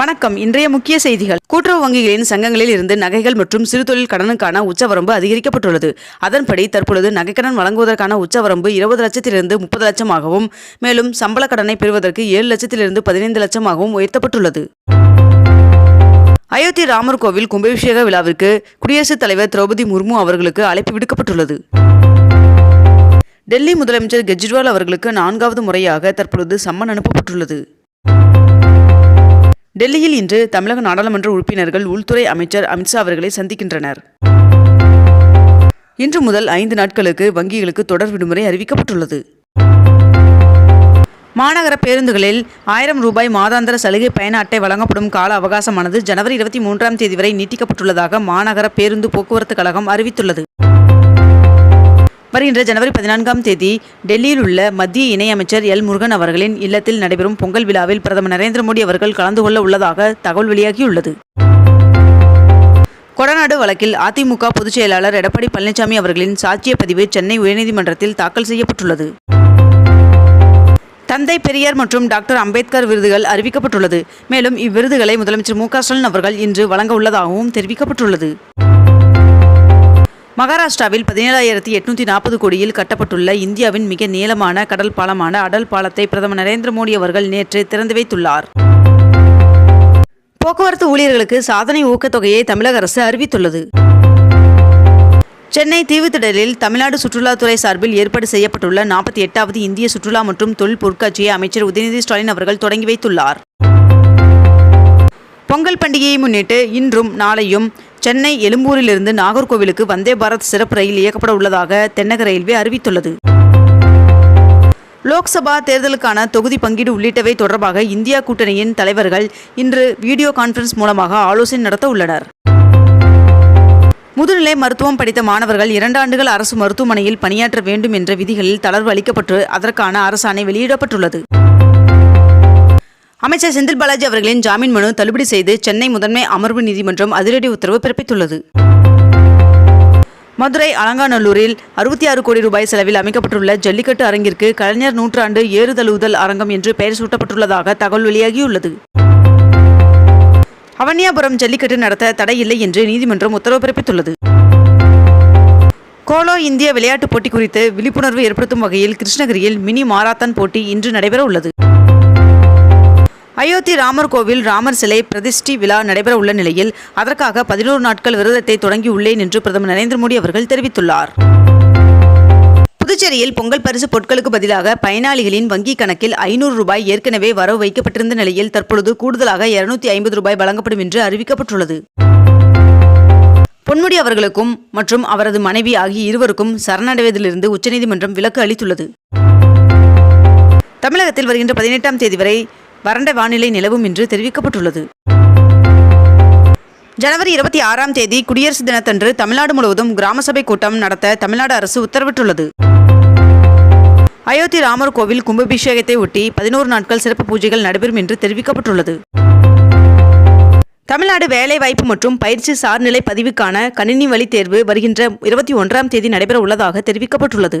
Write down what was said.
வணக்கம். இன்றைய முக்கிய செய்திகள். கூட்டுறவு வங்கிகளின் சங்கங்களில் இருந்து நகைகள் மற்றும் சிறுதொழில் கடனுக்கான உச்சவரம்பு அதிகரிக்கப்பட்டுள்ளது. அதன்படி தற்பொழுது நகைக்கடன் வழங்குவதற்கான உச்சவரம்பு இருபது லட்சத்திலிருந்து முப்பது லட்சமாகவும் மேலும் சம்பள கடனை பெறுவதற்கு ஏழு லட்சத்திலிருந்து பதினைந்து லட்சமாகவும் உயர்த்தப்பட்டுள்ளது. அயோத்தி ராமர் கோவில் கும்பாபிஷேக விழாவிற்கு குடியரசுத் தலைவர் திரௌபதி முர்மு அவர்களுக்கு அழைப்பு விடுக்கப்பட்டுள்ளது. டெல்லி முதலமைச்சர் கெஜ்ரிவால் அவர்களுக்கு நான்காவது முறையாக தற்பொழுது சம்மன் அனுப்பப்பட்டுள்ளது. டெல்லியில் இன்று தமிழக நாடாளுமன்ற உறுப்பினர்கள் உள்துறை அமைச்சர் அமித்ஷா அவர்களை சந்திக்கின்றனர். இன்று முதல் ஐந்து நாட்களுக்கு வங்கிகளுக்கு தொடர் விடுமுறை அறிவிக்கப்பட்டுள்ளது. மாநகர பேருந்துகளில் ஆயிரம் ரூபாய் மாதாந்திர சலுகை பயண அட்டை வழங்கப்படும் கால அவகாசமானது ஜனவரி இருபத்தி மூன்றாம் தேதி வரை நீட்டிக்கப்பட்டுள்ளதாக மாநகர பேருந்து போக்குவரத்து கழகம் அறிவித்துள்ளது. வருகின்ற ஜனவரி பதினான்காம் தேதி டெல்லியில் உள்ள மத்திய இணையமைச்சர் எல் முருகன் அவர்களின் இல்லத்தில் நடைபெறும் பொங்கல் விழாவில் பிரதமர் நரேந்திர மோடி அவர்கள் கலந்து கொள்ள உள்ளதாக தகவல் வெளியாகியுள்ளது. கொடநாடு வழக்கில் அதிமுக பொதுச் செயலாளர் எடப்பாடி பழனிசாமி அவர்களின் சாட்சிய பதிவு சென்னை உயர்நீதிமன்றத்தில் தாக்கல் செய்யப்பட்டுள்ளது. தந்தை பெரியார் மற்றும் டாக்டர் அம்பேத்கர் விருதுகள் அறிவிக்கப்பட்டுள்ளது. மேலும் இவ்விருதுகளை முதலமைச்சர் மு க ஸ்டாலின் அவர்கள் இன்று வழங்க உள்ளதாகவும் தெரிவிக்கப்பட்டுள்ளது. மகாராஷ்டிராவில் பதினேழாயிரத்தி எட்நூற்றி நாற்பது கோடியில் கட்டப்பட்டுள்ள இந்தியாவின் மிக நீளமான கடல் பாலமான அடல் பாலத்தை பிரதமர் நரேந்திர மோடி அவர்கள் நேற்று திறந்து வைத்துள்ளார். போக்குவரத்து ஊழியர்களுக்கு சாதனை ஊக்கத்தொகையை தமிழக அரசு அறிவித்துள்ளது. சென்னை தீவுத்திடலில் தமிழ்நாடு சுற்றுலாத்துறை சார்பில் ஏற்பாடு செய்யப்பட்டுள்ள நாற்பத்தி எட்டாவது இந்திய சுற்றுலா மற்றும் தொழில் பொருட்காட்சியை அமைச்சர் உதயநிதி ஸ்டாலின் அவர்கள் தொடங்கி வைத்துள்ளார். பொங்கல் பண்டிகையை முன்னிட்டு இன்றும் நாளையும் சென்னை எழும்பூரிலிருந்து நாகர்கோவிலுக்கு வந்தே பாரத் சிறப்பு ரயில் இயக்கப்பட உள்ளதாக தென்னக ரயில்வே அறிவித்துள்ளது. லோக்சபா தேர்தலுக்கான தொகுதி பங்கீடு உள்ளிட்டவை தொடர்பாக இந்தியா கூட்டணியின் தலைவர்கள் இன்று வீடியோ கான்ஃபரன்ஸ் மூலமாக ஆலோசனை நடத்த உள்ளனர். முதுநிலை மருத்துவம் படித்த மாணவர்கள் இரண்டாண்டுகள் அரசு மருத்துவமனையில் பணியாற்ற வேண்டும் என்ற விதிகளில் தளர்வு அளிக்கப்பட்டு அதற்கான அரசாணை வெளியிடப்பட்டுள்ளது. அமைச்சர் செந்தில் பாலாஜி அவர்களின் ஜாமீன் மனு தள்ளுபடி செய்து சென்னை முதன்மை அமர்வு நீதிமன்றம் அதிரடி உத்தரவு பிறப்பித்துள்ளது. மதுரை அலங்காநல்லூரில் அறுபத்தி ஆறு கோடி ரூபாய் செலவில் அமைக்கப்பட்டுள்ள ஜல்லிக்கட்டு அரங்கிற்கு கலைஞர் நூற்றாண்டு ஏறுதழுவுதல் அரங்கம் என்று பெயர் சூட்டப்பட்டுள்ளதாக தகவல் வெளியாகியுள்ளது. அவனியாபுரம் ஜல்லிக்கட்டு நடத்த தடையில்லை என்று நீதிமன்றம் உத்தரவு பிறப்பித்துள்ளது. கோலோ இந்திய விளையாட்டுப் போட்டி குறித்து விழிப்புணர்வு ஏற்படுத்தும் வகையில் கிருஷ்ணகிரியில் மினி மாராத்தான் போட்டி இன்று நடைபெற உள்ளது அயோத்தி ராமர் கோவில் ராமர் சிலை பிரதிஷ்டி விழா நடைபெற உள்ள நிலையில் அதற்காக பதினோரு நாட்கள் விரதத்தை தொடங்கியுள்ளேன் என்று பிரதமர் நரேந்திர மோடி அவர்கள் தெரிவித்துள்ளார். புதுச்சேரியில் பொங்கல் பரிசு பொருட்களுக்கு பதிலாக பயனாளிகளின் வங்கிக் கணக்கில் ஐநூறு ரூபாய் ஏற்கனவே வரவு வைக்கப்பட்டிருந்த நிலையில் தற்பொழுது கூடுதலாக இருநூத்தி ஐம்பது ரூபாய் வழங்கப்படும் என்று அறிவிக்கப்பட்டுள்ளது. பொன்முடி அவர்களுக்கும் மற்றும் அவரது மனைவி ஆகிய இருவருக்கும் சரணடைவதிலிருந்து உச்சநீதிமன்றம் விலக்கு அளித்துள்ளது. தமிழகத்தில் வருகின்ற பதினெட்டாம் தேதி வரை வறண்ட வானிலை நிலவும் என்று தெரிவிக்கப்பட்டுள்ளது. ஜனவரி இருபத்தி ஆறாம் தேதி குடியரசு தினத்தன்று தமிழ்நாடு முழுவதும் கிராம சபை கூட்டம் நடத்த தமிழ்நாடு அரசு உத்தரவிட்டுள்ளது. அயோத்தி ராமர் கோவில் கும்பாபிஷேகத்தை ஒட்டி பதினோரு நாட்கள் சிறப்பு பூஜைகள் நடைபெறும் என்று தெரிவிக்கப்பட்டுள்ளது. தமிழ்நாடு வேலைவாய்ப்பு மற்றும் பயிற்சி சார்நிலை பதிவுக்கான கணினி வழி தேர்வு வருகின்ற இருபத்தி ஒன்றாம் தேதி நடைபெற உள்ளதாக தெரிவிக்கப்பட்டுள்ளது.